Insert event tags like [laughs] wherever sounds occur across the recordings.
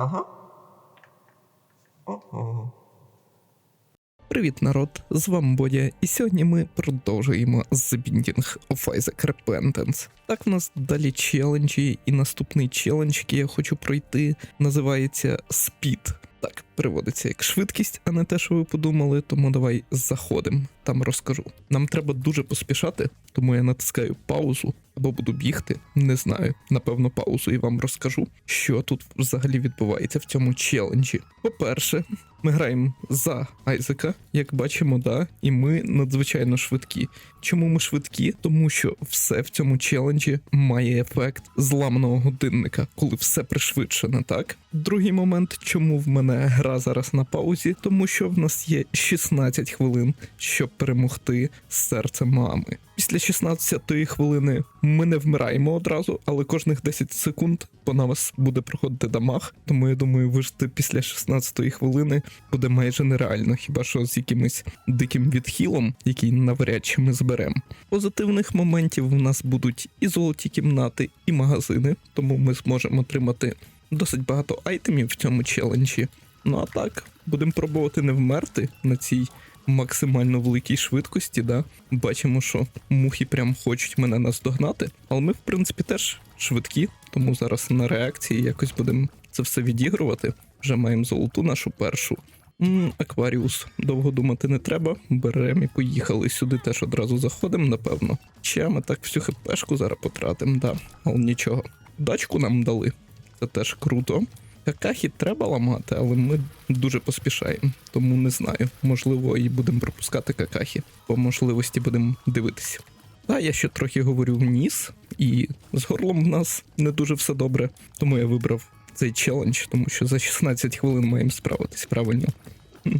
Ага. Ого. Привіт, народ! З вами Бодя, і сьогодні ми продовжуємо The Binding of Isaac Repentance. Так, в нас далі челенджі, і наступний челендж, який я хочу пройти, називається Speed. Так, переводиться як швидкість, а не те, що ви подумали, тому давай заходимо, там розкажу. Нам треба дуже поспішати, тому я натискаю паузу або буду бігти. Не знаю, напевно, паузу і вам розкажу, що тут взагалі відбувається в цьому челенджі. По-перше, ми граємо за Айзека, як бачимо, да, і ми надзвичайно швидкі. Чому ми швидкі? Тому що все в цьому челенджі має ефект зламаного годинника, коли все пришвидшене, так? Другий момент, чому в мене гра зараз на паузі, тому що в нас є 16 хвилин, щоб перемогти серце мами. Після 16-ї хвилини ми не вмираємо одразу, але кожних 10 секунд по нас буде проходити дамаг. Тому я думаю, вижити після 16-ї хвилини буде майже нереально, хіба що з якимось диким відхилом, який навряд чи ми зберемо. Позитивних моментів в нас будуть і золоті кімнати, і магазини, тому ми зможемо отримати досить багато айтемів в цьому челенджі. Ну а так, будемо пробувати не вмерти на цій максимально великій швидкості. Да? Бачимо, що мухи прям хочуть мене наздогнати, але ми, в принципі, теж швидкі, тому зараз на реакції якось будемо це все відігрувати. Вже маємо золоту нашу першу. акваріус. Довго думати не треба. Беремо і поїхали сюди. Теж одразу заходимо, напевно. Ще ми так всю хпшку зараз потратимо, да. Але нічого. Дачку нам дали. Це теж круто. Какахі треба ламати, але ми дуже поспішаємо, тому не знаю. Можливо, і будемо пропускати какахі. По можливості будемо дивитися. Та я ще трохи говорю вниз, і з горлом в нас не дуже все добре. Тому я вибрав цей челендж, тому що за 16 хвилин маємо справитись правильно.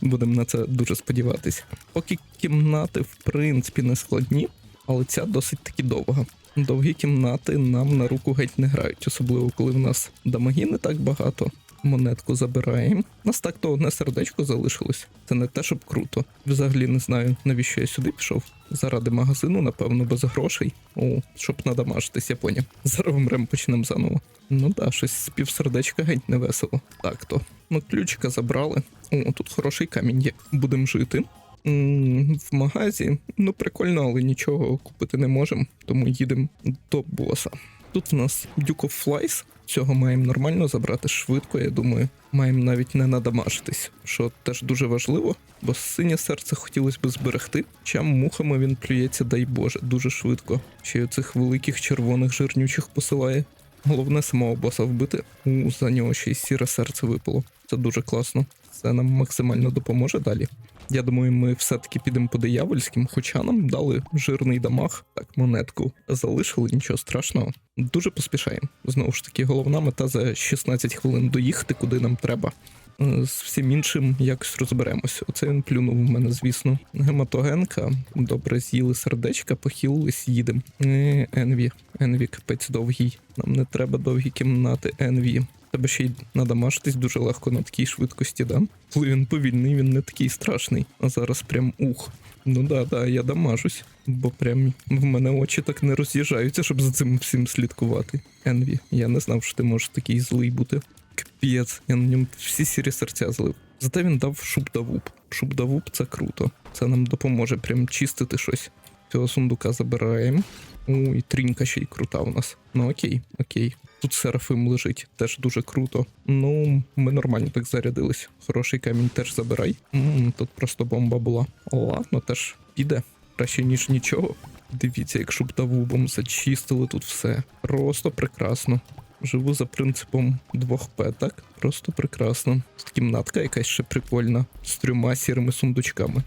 Будемо на це дуже сподіватися. Поки кімнати, в принципі, не складні, але ця досить таки довга. Довгі кімнати нам на руку геть не грають, особливо коли в нас дамаги не так багато. Монетку забираємо. У нас так то одне сердечко залишилось. Це не те, щоб круто. Взагалі не знаю, навіщо я сюди пішов. Заради магазину, напевно, без грошей. О, щоб надамажитись, я поняв. Зараз вмрем, почнемо заново. Ну да, щось з півсердечка геть не весело. Так то. Ну, ключика забрали. О, тут хороший камінь є. Будемо жити. В магазі, ну прикольно, але нічого купити не можемо, тому їдемо до боса. Тут в нас Duke of Flies. Цього маємо нормально забрати швидко, я думаю. Маємо навіть не надамажитись, що теж дуже важливо, бо синє серце хотілося б зберегти. Чам мухами він плюється, дай Боже, дуже швидко. Ще й оцих великих червоних жирнючих посилає. Головне самого боса вбити. У за нього ще й сіре серце випало. Це дуже класно. Це нам максимально допоможе далі. Я думаю, ми все-таки підемо по диявольським, хоча нам дали жирний дамаг, так, монетку залишили, нічого страшного. Дуже поспішаємо. Знову ж таки, головна мета за 16 хвилин доїхати, куди нам треба. Е, З всім іншим якось розберемось. Оце він плюнув в мене, звісно. Гематогенка. Добре, з'їли сердечка, похилились, їдемо. Е, Енві. Енві капець довгий. Нам не треба довгі кімнати. Енві. Тебе ще й надамажитись дуже легко на такій швидкості, да? Коли він повільний, він не такий страшний. А зараз прям ух. Ну да, да, я дамажусь. Бо прям в мене очі так не роз'їжджаються, щоб за цим всім слідкувати. Енві, я не знав, що ти можеш такий злий бути. Капець, я на ньому всі сірі серця злив. Зате він дав шубдавуп. Шубдавуп це круто. Це нам допоможе прям чистити щось. Цього сундука забираємо. Ой, трінька ще й крута у нас. Ну окей, окей. Тут серафим лежить, теж дуже круто. Ну, ми нормально так зарядились. Хороший камінь теж забирай. м тут просто бомба була. Ладно, теж піде. Краще, ніж нічого. Дивіться, як шубдавубом зачистили тут все. Просто прекрасно. Живу за принципом 2П, так? Просто прекрасно. Тут кімнатка якась ще прикольна, з трьома сірими сундучками.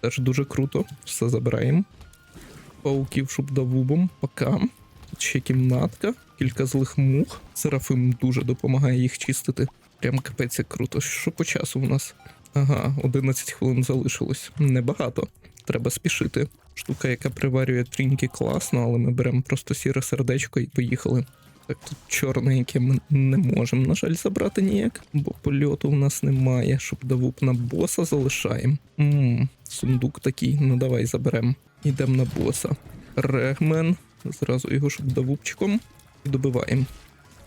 Теж дуже круто. Все забираємо. Пауків шубдавубом. Пока. Тут ще кімнатка, кілька злих мух. Серафим дуже допомагає їх чистити. Прям капець як круто. Що по часу в нас? Ага, 11 хвилин залишилось. Небагато. Треба спішити. Штука, яка приварює тріньки, класно, але ми беремо просто сіре сердечко і поїхали. Так, тут чорне, яке ми не можемо, на жаль, забрати ніяк, бо польоту в нас немає, щоб давуп на боса залишаємо. Ммм, сундук такий, ну давай заберемо. Йдемо на боса. Регмен. Зразу його щоб давупчиком добиваємо.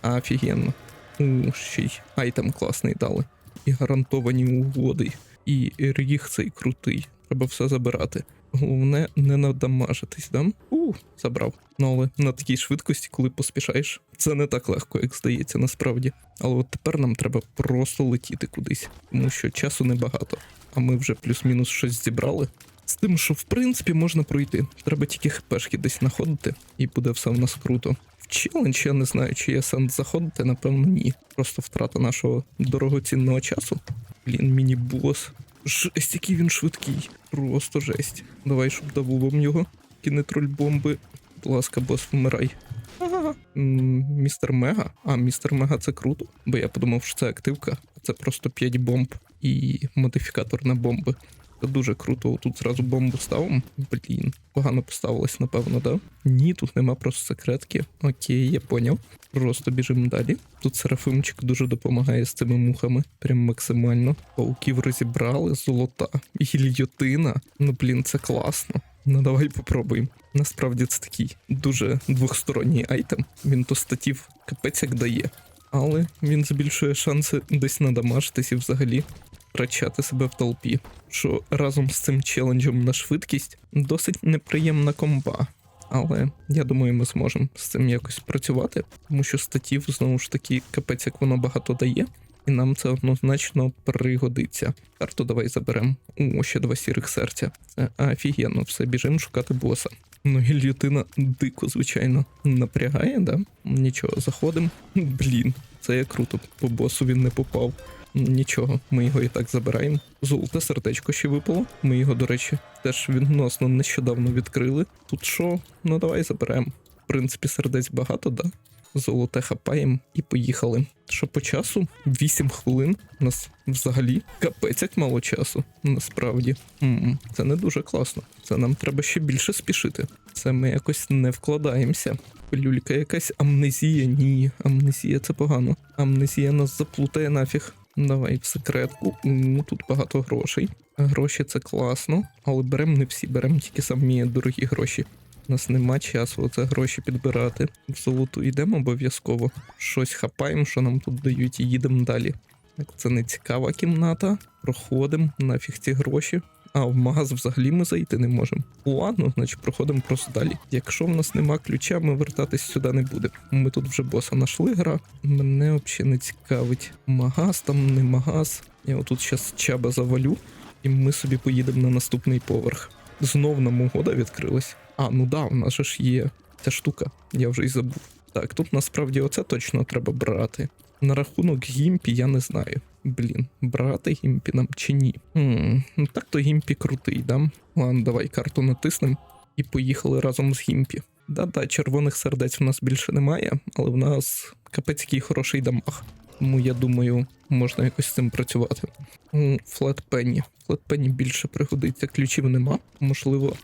Офігенно. У, ще й айтем класний дали. І гарантовані угоди. І ріг цей крутий. Треба все забирати. Головне не надамажитись, да? У, забрав. Ну але на такій швидкості, коли поспішаєш, це не так легко, як здається, насправді. Але от тепер нам треба просто летіти кудись, тому що часу небагато. А ми вже плюс-мінус щось зібрали. З тим, що в принципі можна пройти. Треба тільки хпшки десь знаходити, і буде все в нас круто. Челендж я не знаю, чи є сенс заходити, напевно, ні. Просто втрата нашого дорогоцінного часу. Блін, міні-бос. Жесть, який він швидкий. Просто жесть. Давай, щоб давулом його. Кінетроль бомби. Будь ласка, бос, вмирай. Ага. Містер Мега. А, містер Мега це круто, бо я подумав, що це активка. Це просто 5 бомб і модифікатор на бомби. Дуже круто. Тут зразу бомбу ставимо. Блін, погано поставилось, напевно, да? Ні, тут нема просто секретки. Окей, я поняв. Просто біжимо далі. Тут Серафимчик дуже допомагає з цими мухами. Прям максимально. Пауків розібрали, золота. Гільйотина. Ну блін, це класно. Ну давай попробуємо. Насправді це такий дуже двохсторонній айтем. Він то статів капець як дає. Але він збільшує шанси десь надамажитись і взагалі втрачати себе в толпі. Що разом з цим челенджем на швидкість досить неприємна комба. Але я думаю, ми зможемо з цим якось працювати, тому що статів знову ж таки капець, як воно багато дає, і нам це однозначно пригодиться. Карту давай заберемо. О, ще два сірих серця. Це офігенно, все, біжимо шукати боса. Ну, гільйотина дико, звичайно, напрягає, да? Нічого, заходимо. Блін, це я круто. По босу він не попав. Нічого, ми його і так забираємо. Золоте сердечко ще випало. Ми його, до речі, теж відносно нещодавно відкрили. Тут що? Ну давай заберемо. В принципі, сердець багато, да? Золоте хапаємо і поїхали. Що по часу? 8 хвилин. У нас взагалі капець мало часу. Насправді. м це не дуже класно. Це нам треба ще більше спішити. Це ми якось не вкладаємося. Люлька якась амнезія. Ні, амнезія це погано. Амнезія нас заплутає нафіг. Давай в секретку. У, тут багато грошей. Гроші це класно, але беремо не всі, беремо тільки самі дорогі гроші. У нас нема часу оце гроші підбирати. В золоту йдемо обов'язково. Щось хапаємо, що нам тут дають, і їдемо далі. Так, це не цікава кімната. Проходимо, нафіг ці гроші. А в магаз взагалі ми зайти не можемо. Ладно, значить проходимо просто далі. Якщо в нас нема ключа, ми вертатись сюди не будемо. Ми тут вже боса нашли гра. Мене взагалі не цікавить. Магаз там не магаз. Я отут зараз чаба завалю, і ми собі поїдемо на наступний поверх. Знов нам угода відкрилась. А, ну да, у нас же ж є ця штука, я вже й забув. Так, тут насправді оце точно треба брати. На рахунок гімпі я не знаю. Блін, брати гімпі нам чи ні? Хм, ну так то гімпі крутий, да? Ладно, давай карту натиснем і поїхали разом з гімпі. Да-да, червоних сердець в нас більше немає, але в нас капець який хороший дамаг. Тому я думаю, можна якось з цим працювати. Флетпенні. Флетпенні більше пригодиться, ключів нема. Можливо,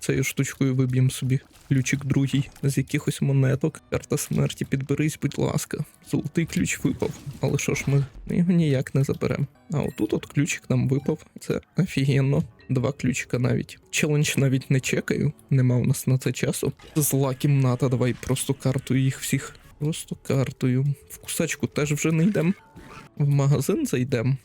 цією штучкою виб'ємо собі ключик другий з якихось монеток. Карта смерті, підберись, будь ласка. Золотий ключ випав. Але що ж ми його ніяк не заберемо. А отут от ключик нам випав. Це офігенно. Два ключика навіть. Челендж навіть не чекаю, нема у нас на це часу. Зла кімната, давай просто картою їх всіх. Просто картою. В кусачку теж вже не йдемо. В магазин зайдемо.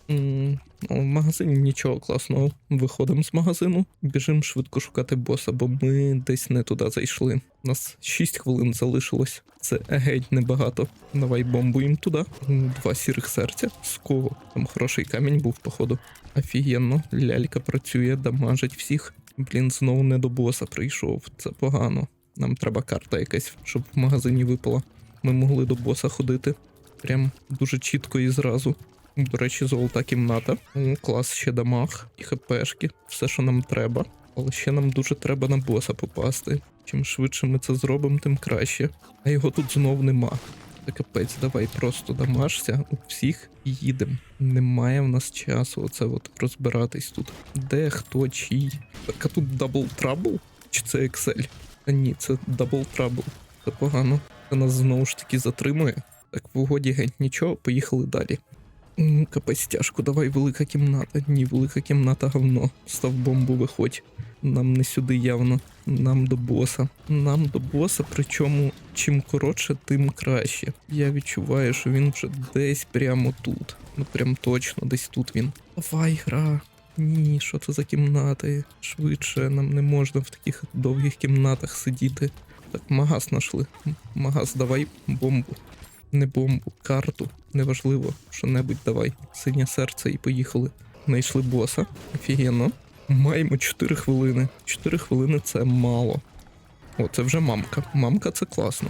В магазині нічого класного. Виходимо з магазину, біжимо швидко шукати боса, бо ми десь не туди зайшли. У нас 6 хвилин залишилось. Це геть небагато. Давай бомбуємо туди. Два сірих серця. З кого? Там хороший камінь був, походу. Офігенно, лялька працює, дамажить всіх. Блін, знову не до боса прийшов. Це погано. Нам треба карта якась, щоб в магазині випала. Ми могли до боса ходити. Прям дуже чітко і зразу. До речі, золота кімната. Клас ще дамаг і хпшки. Все, що нам треба. Але ще нам дуже треба на боса попасти. Чим швидше ми це зробимо, тим краще. А його тут знов нема. Та капець, давай просто дамажся у всіх і їдемо. Немає в нас часу оце от розбиратись тут. Де, хто, чий. Так а тут дабл трабл? Чи це Excel? А ні, це дабл трабл. Це погано. Це нас знову ж таки затримує. Так, в угоді геть нічого, поїхали далі. Капець тяжко, давай велика кімната. Ні, велика кімната говно. Став бомбу, виходь. Нам не сюди явно. Нам до боса. Нам до боса, причому чим коротше, тим краще. Я відчуваю, що він вже десь прямо тут. Ну прям точно, десь тут він. Давай, гра. Ні, що це за кімнати? Швидше, нам не можна в таких довгих кімнатах сидіти. Так, магаз нашли. М- Магаз, давай бомбу. Не бомбу, карту. Неважливо, що-небудь давай. Синє серце і поїхали. Знайшли боса. Офігенно. Маємо 4 хвилини. 4 хвилини це мало. О, це вже мамка. Мамка це класно.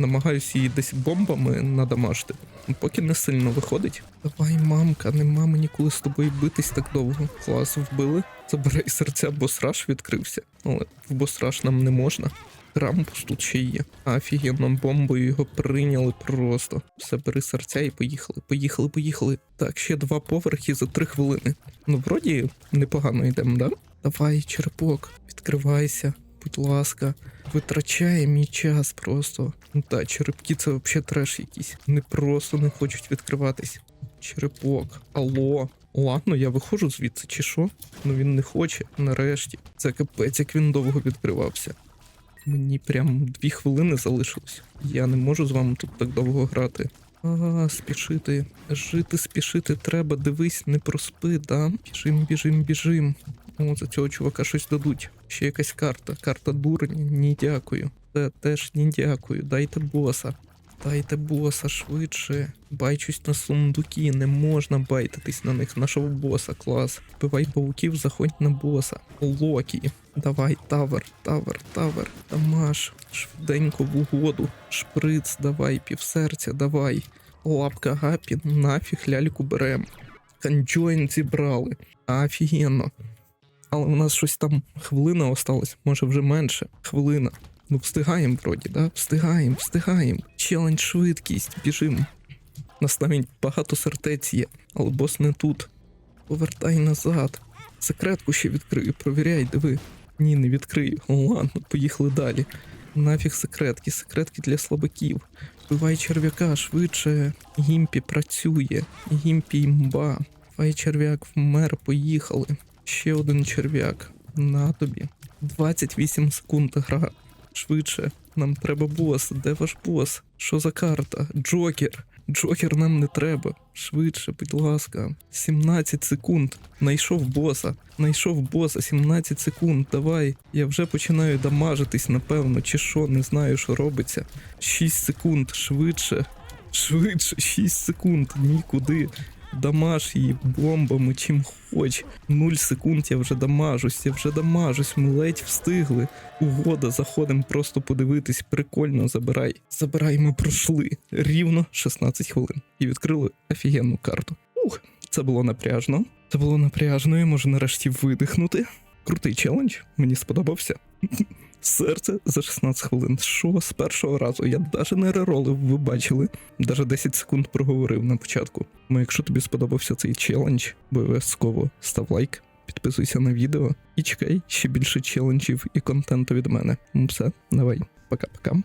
Намагаюся її десь бомбами надамажити. Поки не сильно виходить. Давай, мамка, нема мені коли з тобою битись так довго. Клас вбили. Забирай серця, босраж відкрився. Але в босраж нам не можна. Крампус тут ще є. Офігенно, бомбою його прийняли просто. Все, бери серця і поїхали. Поїхали, поїхали. Так, ще два поверхи за три хвилини. Ну, вроді непогано йдемо, да? Давай, черепок, відкривайся, будь ласка. Витрачає мій час просто. Ну та, черепки це взагалі треш якийсь. Вони просто не хочуть відкриватись. Черепок, алло. Ладно, я виходжу звідси, чи що? Ну він не хоче, нарешті. Це капець, як він довго відкривався. Мені прям дві хвилини залишилось. Я не можу з вами тут так довго грати. А, спішити. Жити, спішити треба, дивись, не проспи, да? Біжим, біжим, біжим. О, за цього чувака щось дадуть. Ще якась карта. Карта дурня. Ні, дякую. Це теж ні дякую. Дайте боса. Дайте боса швидше. Байчусь на сундуки, не можна байтитись на них. Нашого боса, клас. Вбивай пауків, заходь на боса. Локі. Давай, тавер, тавер, тавер. Дамаш. Швиденько в угоду. Шприц, давай, півсерця, давай. Лапка гапі, нафіг ляльку берем. Конджойн зібрали. Офігенно. Але у нас щось там хвилина осталась, може вже менше. Хвилина. Ну, встигаємо вроді, да? Встигаємо, встигаємо. Челендж швидкість, біжим. Нас навіть багато сертець є, але бос не тут. Повертай назад. Секретку ще відкрию, провіряй, диви. Ні, не відкрию. Ладно, поїхали далі. Нафіг секретки, секретки для слабаків. Вбивай черв'яка швидше. Гімпі працює. Гімпі імба. Давай черв'як вмер, поїхали. Ще один черв'як. На тобі. 28 секунд гра. Швидше. Нам треба бос. Де ваш бос? Що за карта? Джокер. Джокер нам не треба. Швидше, будь ласка. 17 секунд. Найшов боса. Найшов боса. 17 секунд. Давай. Я вже починаю дамажитись, напевно, чи що, не знаю, що робиться. 6 секунд. Швидше. Швидше, 6 секунд. Нікуди. Дамаж її бомбами, чим хоч. 0 секунд я вже дамажусь, я вже дамажусь, ми ледь встигли. Угода, заходимо просто подивитись, прикольно, забирай. Забирай, ми пройшли. Рівно 16 хвилин. І відкрили офігенну карту. Ух, це було напряжно. Це було напряжно, я можу нарешті видихнути. Крутий челендж, мені сподобався. [laughs] Серце за 16 хвилин. Що з першого разу? Я навіть не реролив, ви бачили. Даже 10 секунд проговорив на початку. Ну, якщо тобі сподобався цей челендж, обов'язково став лайк, підписуйся на відео і чекай ще більше челенджів і контенту від мене. Ну все, давай, пока-пока.